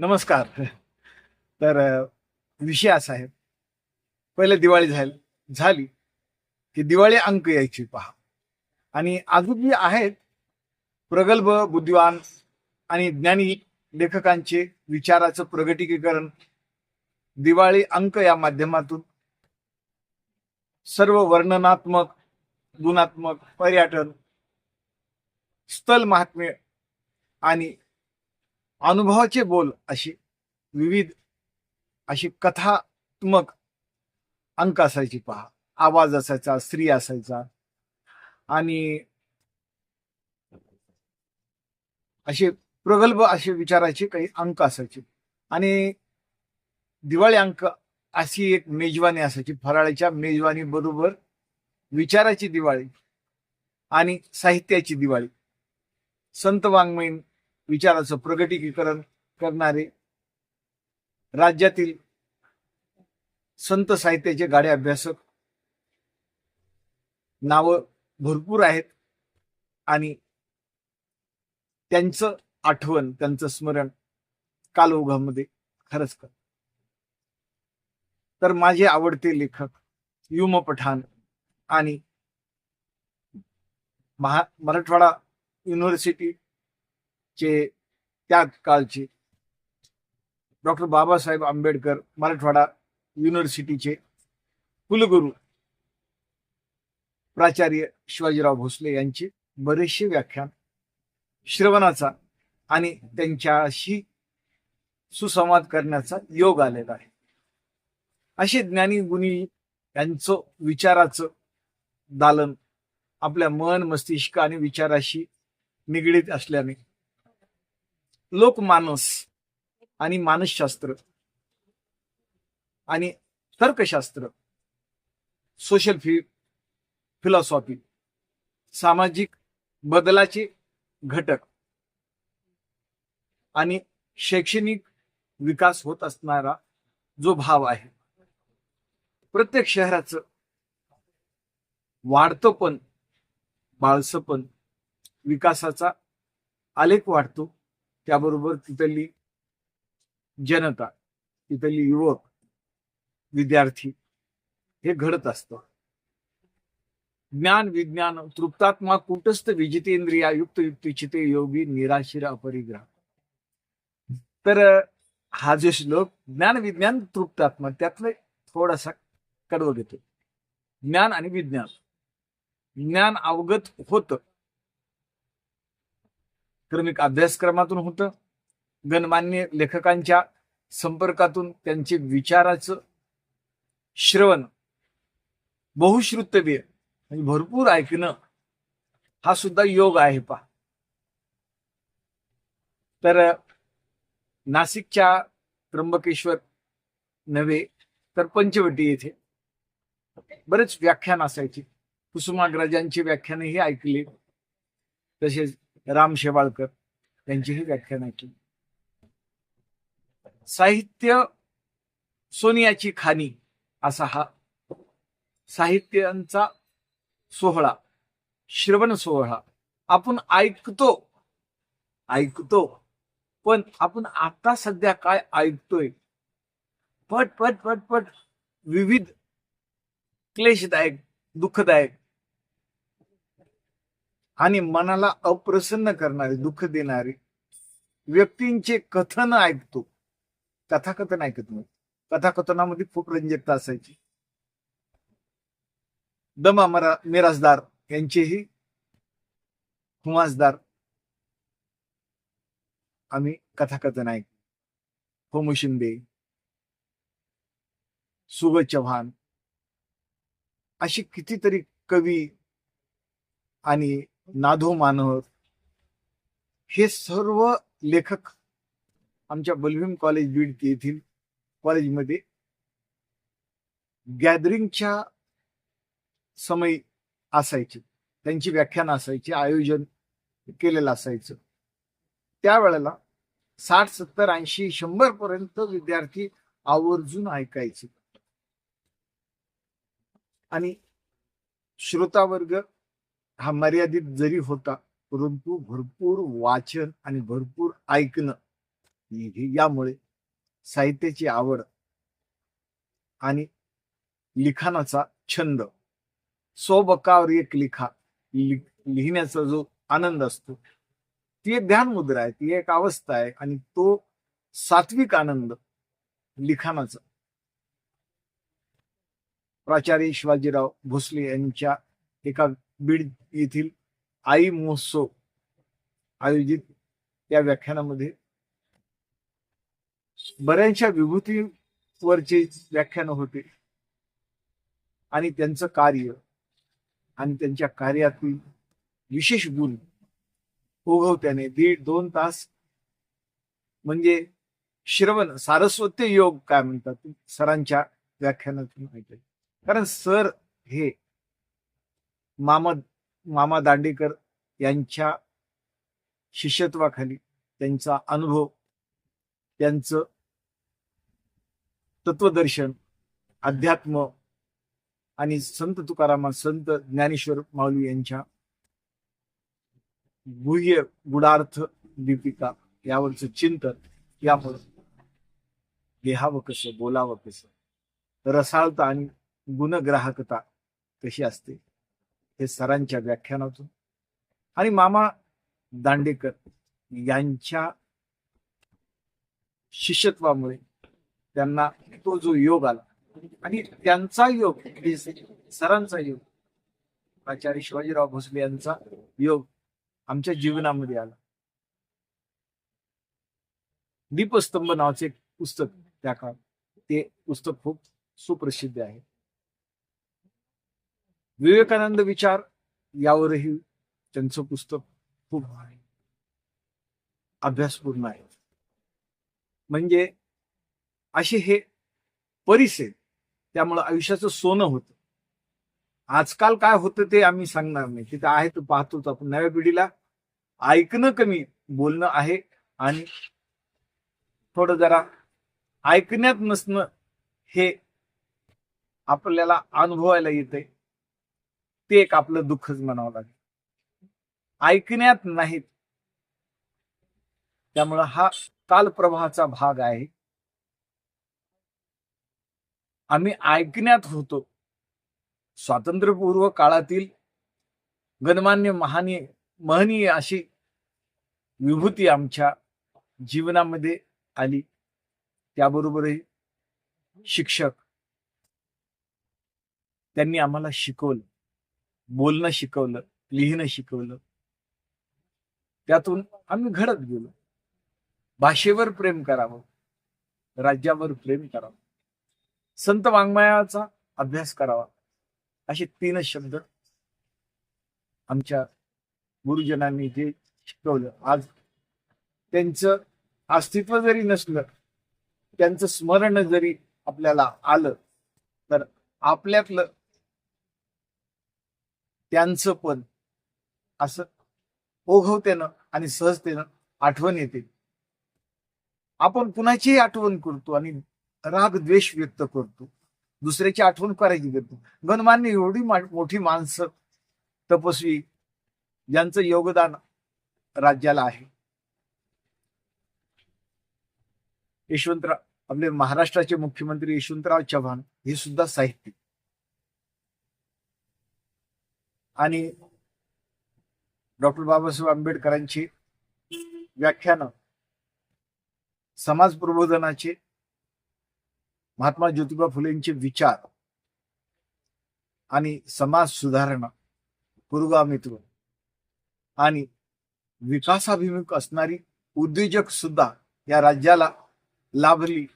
नमस्कार. तर विषय असा आहे. पहिले दिवाळी झाली झाली की दिवाळी अंक यायची पहा. आणि अजून जे आहेत प्रगल्भ बुद्धिवान आणि ज्ञानी लेखकांचे विचाराचं प्रगटीकरण दिवाळी अंक या माध्यमातून सर्व वर्णनात्मक गुणात्मक पर्यटन स्थल महात्म्य आणि अनुभवाचे बोल अशी विविध अशी कथात्मक अंक असायची पहा. आवाज असायचा स्त्री असायचा आणि असे प्रगल्भ असे विचाराचे काही अंक असायचे. आणि दिवाळी अंक अशी एक मेजवानी असायची. फराळाच्या मेजवानी बरोबर विचाराची दिवाळी आणि साहित्याची दिवाळी. संत वाङ्मयीन विचाराचं प्रगटीकरण करणारे राज्यातील संत साहित्याचे गाडे अभ्यासक नावं भरपूर आहेत आणि त्यांचं आठवण त्यांचं स्मरण कालोगामध्ये खरंच कर. तर माझे आवडते लेखक युम पठाण आणि महा मराठवाडा युनिव्हर्सिटी चे त्या काळचे डॉक्टर बाबासाहेब आंबेडकर मराठवाडा युनिव्हर्सिटीचे कुलगुरू प्राचार्य शिवाजीराव भोसले यांचे बरेचसे व्याख्यान श्रवणाचा आणि त्यांच्याशी सुसंवाद करण्याचा योग आलेला आहे. असे ज्ञानी गुणी यांचं विचाराचं दालन आपल्या मन मस्तिष्क आणि विचाराशी निगडीत असल्याने लोकमानस आणि मानसशास्त्र आणि तर्कशास्त्र सोशल फि फिलॉसॉफी सामाजिक बदलाचे घटक आणि शैक्षणिक विकास होत असणारा जो भाव आहे. प्रत्येक शहराचं वाढतं पण बाळसं पण विकासाचा आलेख वाढतो. त्याबरोबर तिथली जनता तिथली युवक विद्यार्थी हे घडत असतं. ज्ञान विज्ञान तृप्तात्मा कुटस्थ विजितेंद्रिया युक्त युक्तिचिते योगी निराशिर अपरिग्रह. तर हा जो श्लोक ज्ञान विज्ञान तृप्तात्मा त्यातलं थोडासा कडव घेतो. ज्ञान आणि विज्ञान. ज्ञान अवगत होतं. क्रमिक अभ्यासक्रमातून होतं. गणमान्य लेखकांच्या संपर्कातून त्यांचे विचाराचं श्रवण बहुश्रुतव्य म्हणजे भरपूर ऐकणं हा सुद्धा योग आहे पा तर नाशिकच्या त्र्यंबकेश्वर नव्हे तर पंचवटी येथे बरेच व्याख्यान असायचे. कुसुमाग्रजांची व्याख्यानही ऐकली. तसेच राम शेवाळकर त्यांचीही व्याख्यान ऐकली साहित्य सोनियाची खाणी असा हा साहित्यांचा सोहळा श्रवण सोहळा. आपण ऐकतो ऐकतो पण आपण आता सध्या काय ऐकतोय? पट पट पट पट. विविध क्लेशदायक दुःखदायक आणि मनाला अप्रसन्न करणारे दुःख देणारे व्यक्तींचे कथन ऐकतो. कथाकथन ऐकत नाही. कथाकथनामध्ये खूप रंजकता असायची. दमा मरा मिराजदार यांचेही हुमासदार. आम्ही कथाकथन ऐक होमू शिंदे सुग चव्हाण अशी कितीतरी कवी आणि नाधो मानव हे सर्व लेखक आमच्या बलभीम कॉलेज बीड येथील कॉलेजमध्ये गॅदरिंगच्या समय असायचे. त्यांची व्याख्यान असायची आयोजन केलेलं असायचं. त्यावेळेला साठ सत्तर ऐंशी शंभर पर्यंत विद्यार्थी आवर्जून ऐकायचे. आणि श्रोतावर्ग हा मर्यादित जरी होता परंतु भरपूर वाचन आणि भरपूर ऐकणं यामुळे साहित्याची आवड आणि लिखाणाचा छंद स्वबकावर एक लिखा लिहिण्याचा जो आनंद असतो ती एक ध्यान मुद्रा आहे ती एक अवस्था आहे आणि तो सात्विक आनंद लिखाणाचा. प्राचार्य शिवाजीराव भोसले यांच्या एका बीड येथील आई महोत्सव आयोजित या व्याख्यानामध्ये बऱ्याचशा विभूतीवरचे व्याख्यान होते. आणि त्यांचं कार्य आणि त्यांच्या कार्यातील विशेष गुण ओघवत्याने दीड दोन तास म्हणजे श्रवण सारस्वत्य योग काय म्हणतात सरांच्या व्याख्यानातून ऐकले कारण सर हे मामा मामा दांडेकर यांच्या शिष्यत्वाखाली त्यांचा अनुभव त्यांचं तत्वदर्शन अध्यात्म आणि संत तुकारामा संत ज्ञानेश्वर माऊली यांच्या गुह्य गुडार्थ दीपिका यावरचं चिंतन यामुळे लिहावं कसं बोलावं कसं रसाळता आणि गुणग्राहकता कशी असते? हे सरांच्या व्याख्यानातून. आणि मामा दांडेकर यांच्या शिष्यत्वामुळे त्यांना तो जो योग आला आणि त्यांचा योग म्हणजे सरांचा योग आचार्य शिवाजीराव भोसले यांचा योग आमच्या जीवनामध्ये आला. दीपस्तंभ नावाचे एक पुस्तक त्या काळात ते पुस्तक खूप सुप्रसिद्ध आहे. विवेकानंद विचार यावरही त्यांचं पुस्तक खूप अभ्यासपूर्ण आहे. म्हणजे असे हे परिस आहेत त्यामुळं आयुष्याचं सोनं होतं. आजकाल काय होतं ते आम्ही सांगणार नाही. तिथं आहे तर पाहतोच आपण नव्या पिढीला. ऐकणं कमी बोलणं आहे आणि थोडं जरा ऐकण्यात नसणं हे आपल्याला अनुभवायला येतंय. ते एक आपलं दुःखच म्हणावं लागेल. ऐकण्यात नाहीत. त्यामुळं हा कालप्रवाहाचा भाग आहे. आम्ही ऐकण्यात होतो. स्वातंत्र्यपूर्व काळातील गणमान्य महानी महनीय अशी विभूती आमच्या जीवनामध्ये आली. त्याबरोबरही शिक्षक. त्यांनी आम्हाला शिकवलं. बोलणं शिकवलं लिहिणं शिकवलं. त्यातून आम्ही घडत गेलो. भाषेवर प्रेम करावं राज्यावर प्रेम करावं. संत वाङ्मयाचा अभ्यास करावा असे तीनच शब्द आमच्या गुरुजनांनी जे शिकवलं. आज त्यांचं अस्तित्व जरी नसलं त्यांचं स्मरण जरी आपल्याला आलं तर आपल्यातलं त्यांचं पण असं ओघवतेनं आणि सहजतेनं आठवण येते. आपण कुणाचीही आठवण करतो आणि राग द्वेष व्यक्त करतो. दुसऱ्याची आठवण करायची करतो गणमान्य एवढी मोठी माणसं तपस्वी ज्यांचं योगदान राज्याला आहे. यशवंतराव आपले महाराष्ट्राचे मुख्यमंत्री यशवंतराव चव्हाण हे सुद्धा साहित्यिक. आणि डॉक्टर बाबासाहेब आंबेडकरांची व्याख्यानं समाज प्रबोधनाचे महात्मा ज्योतिबा फुलेंचे विचार आणि समाज सुधारणा पुरोगामित्व आणि विकासाभिमुख असणारी उद्योजक सुद्धा या राज्याला लाभली.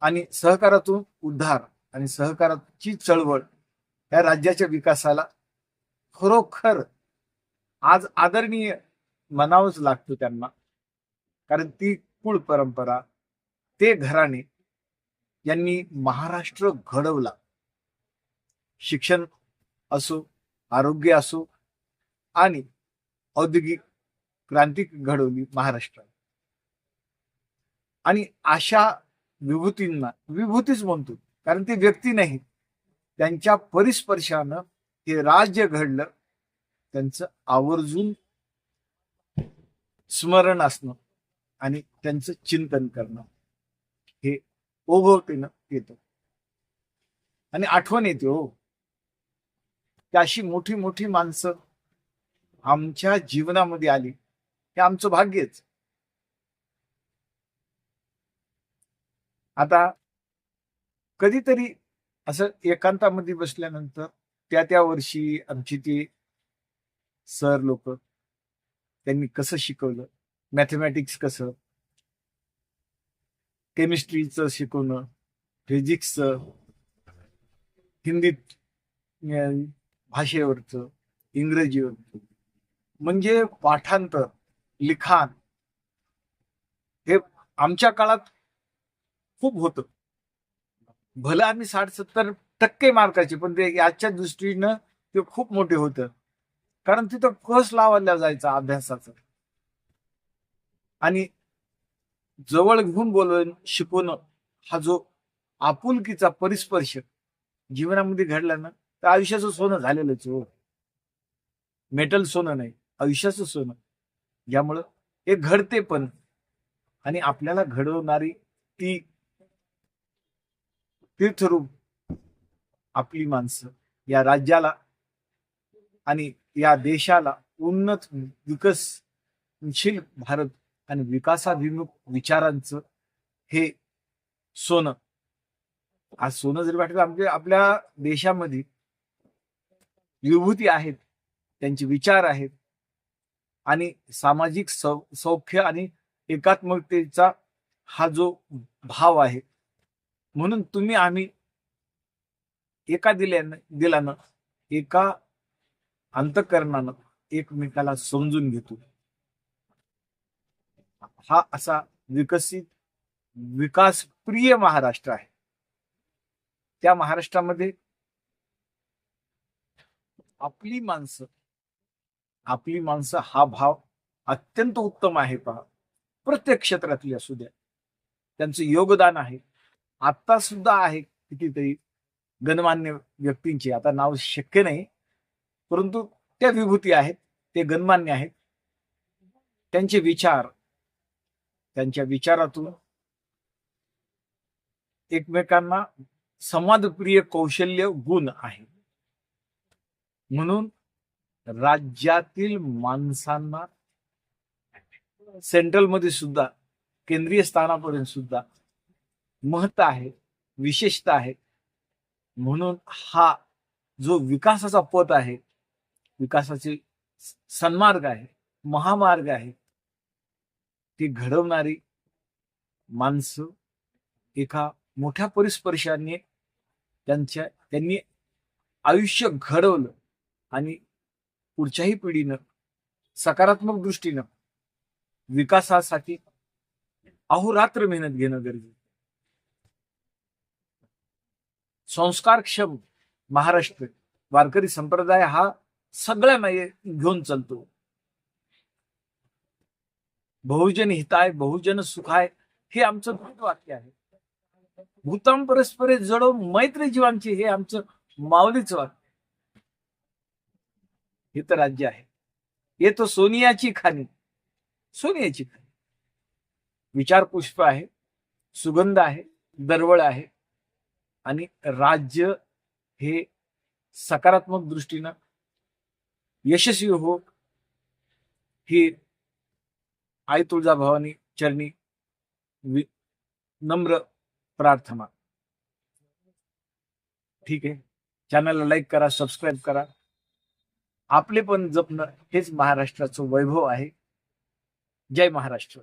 आणि सहकारातून उद्धार आणि सहकाराची चळवळ या राज्याच्या विकासाला खरोखर आज आदरणीय म्हणावंच लागतो त्यांना. कारण ती कुळ परंपरा ते घराणे यांनी महाराष्ट्र घडवला. शिक्षण असो आरोग्य असो आणि औद्योगिक क्रांती घडवली महाराष्ट्रात आणि अशा विभूतींना विभूतीच म्हणतो कारण ती व्यक्ती नाही. त्यांच्या परिस्पर्शानं हे राज्य घडलं. त्यांचं आवर्जून स्मरण असणं आणि त्यांचं चिंतन करणं हे ओघवतेनं येतं. आणि आठवण येते हो. की अशी मोठी मोठी माणसं आमच्या जीवनामध्ये आली हे आमचं भाग्यच आता कधीतरी असं एकांतामध्ये बसल्यानंतर त्या त्या वर्षी आमची ती सर लोक त्यांनी कसं शिकवलं? मॅथमॅटिक्स कसं? केमिस्ट्रीचं शिकवणं? फिजिक्सचं हिंदीत भाषेवरचं? इंग्रजीवरचं? म्हणजे पाठांतर लिखाण हे आमच्या काळात खूप होतं. भलं आम्ही साठ सत्तर टक्के मार्काचे पण ते याच्या दृष्टीनं ते खूप मोठे होतं. कारण तिथं कस लावायला जायचा अभ्यासाचं? आणि जवळ घेऊन बोलवून शिकवणं हा जो आपुलकीचा परिस्पर्श जीवनामध्ये घडला ना तर आयुष्याचं सोनं झालेलंच हो. मेटल सोनं नाही आयुष्याचं सोनं. यामुळं हे घडते पण. आणि आपल्याला घडवणारी ती तीर्थरूप आपली माणसं या राज्याला आणि या देशाला उन्नत विकसनशील भारत आणि विकासाभिमुख विचारांचं हे सोनं. आज सोनं जरी वाटलं आमचे आपल्या देशामध्ये विभूती आहेत त्यांचे विचार आहेत आणि सामाजिक सौ सौख्य आणि एकात्मकतेचा हा जो भाव आहे म्हणून तुम्ही आम्ही एका दिल्यानं दिलानं एका अंतकरणानं एकमेकाला समजून घेतो. हा असा विकसित विकास प्रिय महाराष्ट्र आहे. त्या महाराष्ट्रामध्ये आपली माणसं आपली माणसं हा भाव अत्यंत उत्तम आहे पहा. प्रत्येक क्षेत्रातली असू द्या. त्यांचं योगदान आहे. आता सुद्धा आहे कितीतरी गणमान्य व्यक्तींचे. आता नाव शक्य नाही परंतु त्या विभूती आहेत ते गणमान्य आहेत. त्यांचे विचार त्यांच्या विचारातून एकमेकांना संवादप्रिय कौशल्य गुण आहे. म्हणून राज्यातील माणसांना सेंट्रलमध्ये सुद्धा केंद्रीय स्थानापर्यंत सुद्धा महत्त्व आहे विशेषता आहे. म्हणून हा जो विकासाचा पथ आहे विकासाचे सन्मार्ग आहे महामार्ग आहे ती घडवणारी माणसं एका मोठ्या परिस्पर्शाने त्यांच्या त्यांनी आयुष्य घडवलं आणि पुढच्याही पिढीनं सकारात्मक दृष्टीनं विकासासाठी अहोरात्र मेहनत घेणं गरजेचं संस्कारक्षम महाराष्ट्र वारकरी संप्रदाय हा सगळ्या घेऊन चालतो. बहुजन हिताय बहुजन सुखाय हे आमचं भूत वाक्य आहे. भूताम परस्परे जडो मैत्री जीवांची हे आमचं माऊलीच वाक्य हे तर राज्य आहे. येतो सोनियाची खाणी. सोनियाची खाणी. विचार पुष्प आहे सुगंध आहे दरवळ आहे आणि राज्य हे सकारात्मक दृष्टीनं यशस्वी हो ही आई तुळजाभवानी चरणी नम्र प्रार्थना. ठीक आहे. चॅनलला लाईक करा सबस्क्राईब करा. आपले पण जपणं हेच महाराष्ट्राचं वैभव आहे. जय महाराष्ट्र.